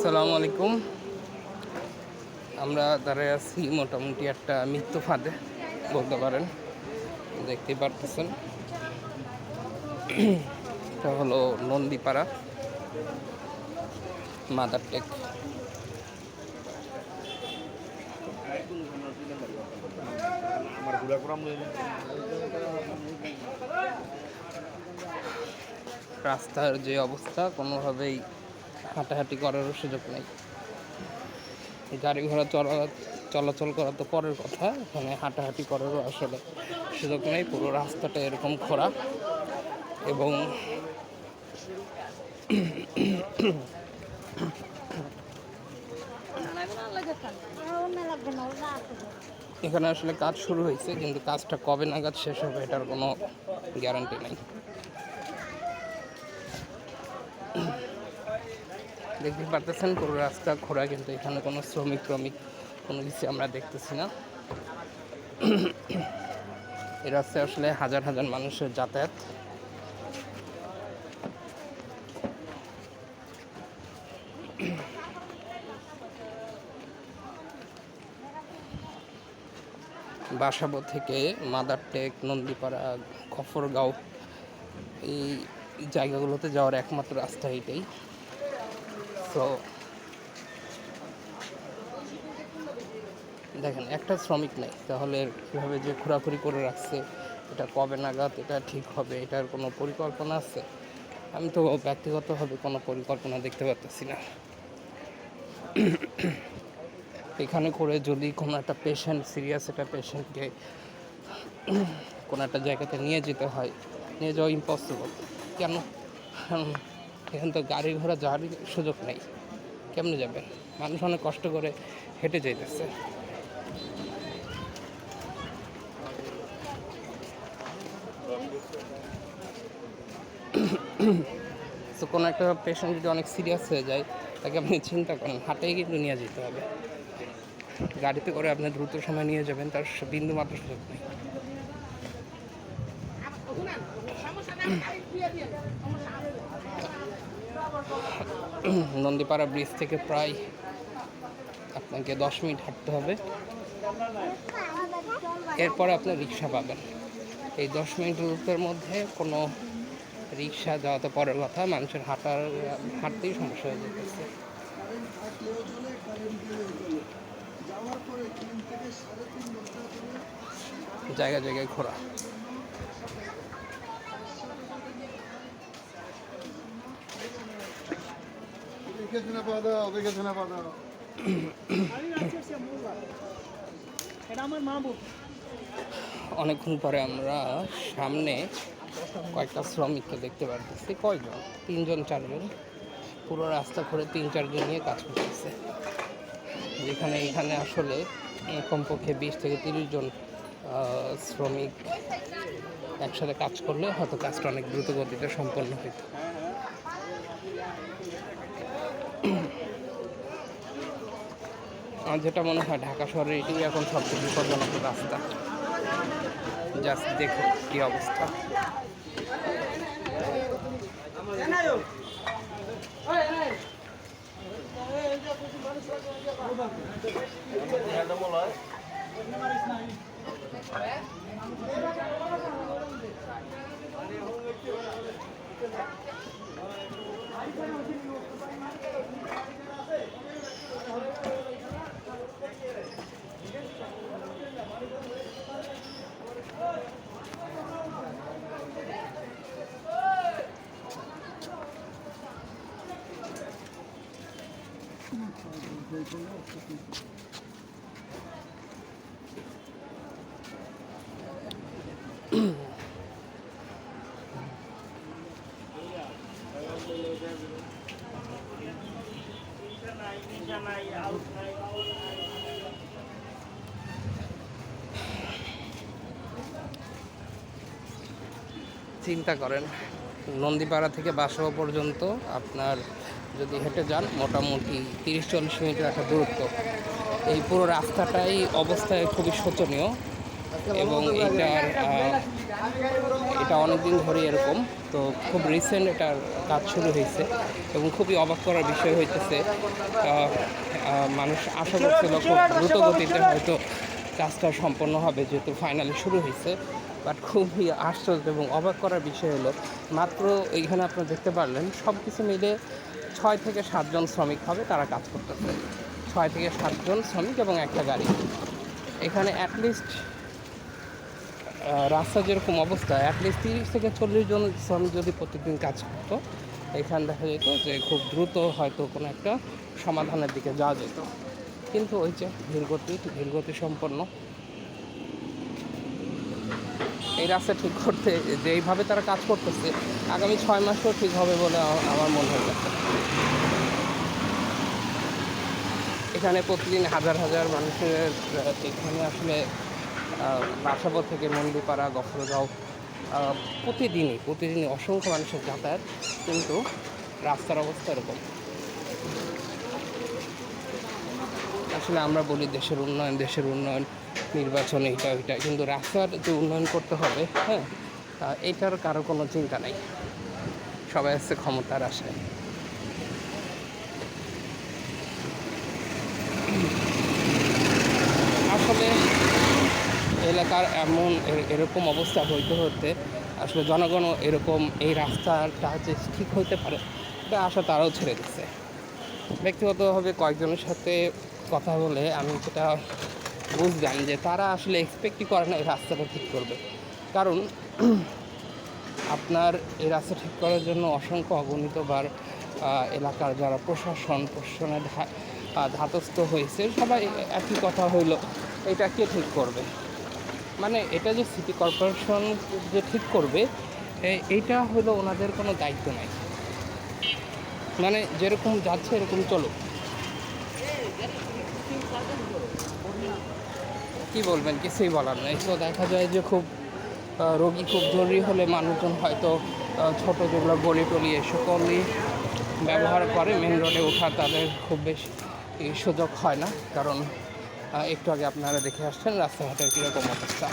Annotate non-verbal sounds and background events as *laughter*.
আসসালামু আলাইকুম। আমরা দাঁড়ায় আছি মোটামুটি একটা মৃত্যু ফাঁদে, বলতে পারেন। দেখতেই পারতেছেন। এটা হলো নন্দীপাড়া মাদার টেক রাস্তার যে অবস্থা, কোনোভাবেই হাঁটাহাঁটি করারও সুযোগ নেই। গাড়ি ঘোড়া চলা, চলাচল করা তো পরের কথা। এখানে হাঁটাহাঁটি করারও আসলে সুযোগ নেই। পুরো রাস্তাটা এরকম খোঁড়া এবং এখানে আসলে কাজ শুরু হয়েছে, কিন্তু কাজটা কবে নাগাদ শেষ হবে এটার কোনো গ্যারান্টি নেই। দেখতে পারতেছেন, পুরো রাস্তা খোঁড়া কিন্তু এখানে কোনো শ্রমিক শ্রমিক কোনো কিছু আমরা দেখতেছি না। *coughs* এই রাস্তায় আসলে হাজার হাজার মানুষের যাতায়াত। *coughs* বাসাবো থেকে মাদার টেক, নন্দীপাড়া খফরগাঁও এই জায়গাগুলোতে যাওয়ার একমাত্র রাস্তা এটাই। তো দেখেন, একটা শ্রমিক নেই। তাহলে কীভাবে যে ঘোরাঘুরি করে রাখছে, এটা কবে নাগাদ, এটা ঠিক হবে, এটার কোনো পরিকল্পনা আছে? আমি তো ব্যক্তিগতভাবে কোনো পরিকল্পনা দেখতে পারতেছি না। এখানে করে যদি কোনো একটা পেশেন্ট সিরিয়াস একটা পেশেন্টকে কোনো একটা জায়গাতে নিয়ে যেতে হয়, নিয়ে যাওয়া ইম্পসিবল কেন? এখানে তো গাড়ি ঘোড়া যাওয়ারই সুযোগ নেই। কেমনে যাবেন? মানুষ অনেক কষ্ট করে হেঁটে যাইতেছে। তো কোনো একটা পেশেন্ট যদি অনেক সিরিয়াস হয়ে যায়, তাকে আপনি চিন্তা করেন, হাটেই কিন্তু নিয়ে যেতে হবে। গাড়িতে করে আপনি দ্রুত সময় নিয়ে যাবেন, তার বিন্দু মাত্র সুযোগ নেই। *clears throat* নন্দীপাড়া ব্রিজ থেকে প্রায় আপনাকে দশ মিনিট হাঁটতে হবে। এরপর আপনি রিক্সা পাবেন। এই দশ মিনিট মিনিটের মধ্যে কোনো রিক্সা যাওয়া তো পরের কথা, মানুষের হাঁটার, হাঁটতেই সমস্যা হয়ে যেতেছে জায়গা, জায়গায় ঘোরা। অনেকক্ষণ পরে আমরা সামনে কয়েকটা শ্রমিককে দেখতে পারতেছি কয়জন? তিনজন চারজন। পুরো রাস্তা ঘুরে তিন চারজন নিয়ে কাজ করতেছে। যেখানে এখানে আসলে কমপক্ষে বিশ থেকে তিরিশ জন আহ, শ্রমিক একসাথে কাজ করলে হয়তো কাজটা অনেক দ্রুত গতিতে সম্পন্ন হইত। যেটা মনে হয় ঢাকা শহরে এটাই এখন সবচেয়ে বিপজ্জনক রাস্তা। জাস্ট দেখো কি অবস্থা। চিন্তা করেন নন্দীপাড়া থেকে বাসবা পর্যন্ত আপনার যদি হেঁটে যান, মোটামুটি তিরিশ চল্লিশ মিনিটের একটা দূরত্ব। এই পুরো রাস্তাটাই অবস্থায় খুবই শোচনীয় এবং এটার এটা অনেকদিন ধরে এরকম। তো খুব রিসেন্ট এটার কাজ শুরু হয়েছে এবং খুবই অবাক করার বিষয় হইতেছে মানুষ আশা করছিল খুব দ্রুত গতিতে হয়তো কাজটা সম্পন্ন হবে যেহেতু ফাইনালি শুরু হয়েছে। বাট খুবই আশ্চর্য এবং অবাক করার বিষয় হলো, মাত্র এইখানে আপনারা দেখতে পারলেন সব কিছু মিলে ছয় থেকে সাতজন শ্রমিক হবে, তারা কাজ করতেছে। ছয় থেকে সাতজন শ্রমিক এবং একটা গাড়ি। এখানে অ্যাটলিস্ট রাস্তা যেরকম অবস্থা অ্যাটলিস্ট তিরিশ থেকে চল্লিশ জন শ্রমিক যদি প্রতিদিন কাজ করতো, এখানে দেখা যেত যে খুব দ্রুত হয়তো কোনো একটা সমাধানের দিকে যাওয়া যেত। কিন্তু ওই যে ধীরগতি ধীরগতি সম্পন্ন। এই রাস্তা ঠিক করতে, যেইভাবে তারা কাজ করতেছে, আগামী ছয় মাসেও ঠিক হবে বলে আমার- মনে হয়। এখানে প্রতিদিন হাজার হাজার মানুষের এখানে আসলে বাসাবো থেকে মন্দিপাড়া গফরগাঁও প্রতিদিনই প্রতিদিনই অসংখ্য মানুষের যাতায়াত, কিন্তু রাস্তার অবস্থা এরকম। আসলে আমরা বলি দেশের উন্নয়ন দেশের উন্নয়ন। নির্বাচন এইটা ওইটা। কিন্তু রাস্তার যে উন্নয়ন করতে হবে হ্যাঁ আহ, এইটার কারও কোনো চিন্তা নাই। সবাই আসছে ক্ষমতার আশায়। আসলে এলাকার এমন এরকম অবস্থা হইতে হতে আসলে জনগণও এরকম এই রাস্তাটা যে ঠিক হইতে পারে এটা আশা তারাও ছেড়ে দিচ্ছে ব্যক্তিগতভাবে কয়েকজনের সাথে কথা বলে আমি যেটা বুঝলাম যে তারা আসলে এক্সপেক্টই করে না এই রাস্তাটা ঠিক করবে। কারণ *clears throat* আপনার এই রাস্তা ঠিক করার জন্য অসংখ্য অগণিতবার আহ, এলাকার যারা প্রশাসন প্রশাসনের ধা- ধাতস্থ হয়েছে সবাই একই কথা হইল এটা কে ঠিক করবে? মানে এটা যে সিটি কর্পোরেশন যে ঠিক করবে এইটা হলো ওনাদের কোনো দায়িত্ব নাই। মানে যেরকম যাচ্ছে এরকম চলুক। কি বলবেন? কিছুই বলার নেই। তো দেখা যায় যে খুব রোগী খুব জরুরি হলে মানুষজন হয়তো ছোটো যেগুলো গলি টলি এ সকলই ব্যবহার করে মেন রোডে ওঠা তাদের খুব বেশি সুযোগ হয় না। কারণ একটু আগে আপনারা দেখে আসছেন রাস্তাঘাটের কীরকম অবস্থা।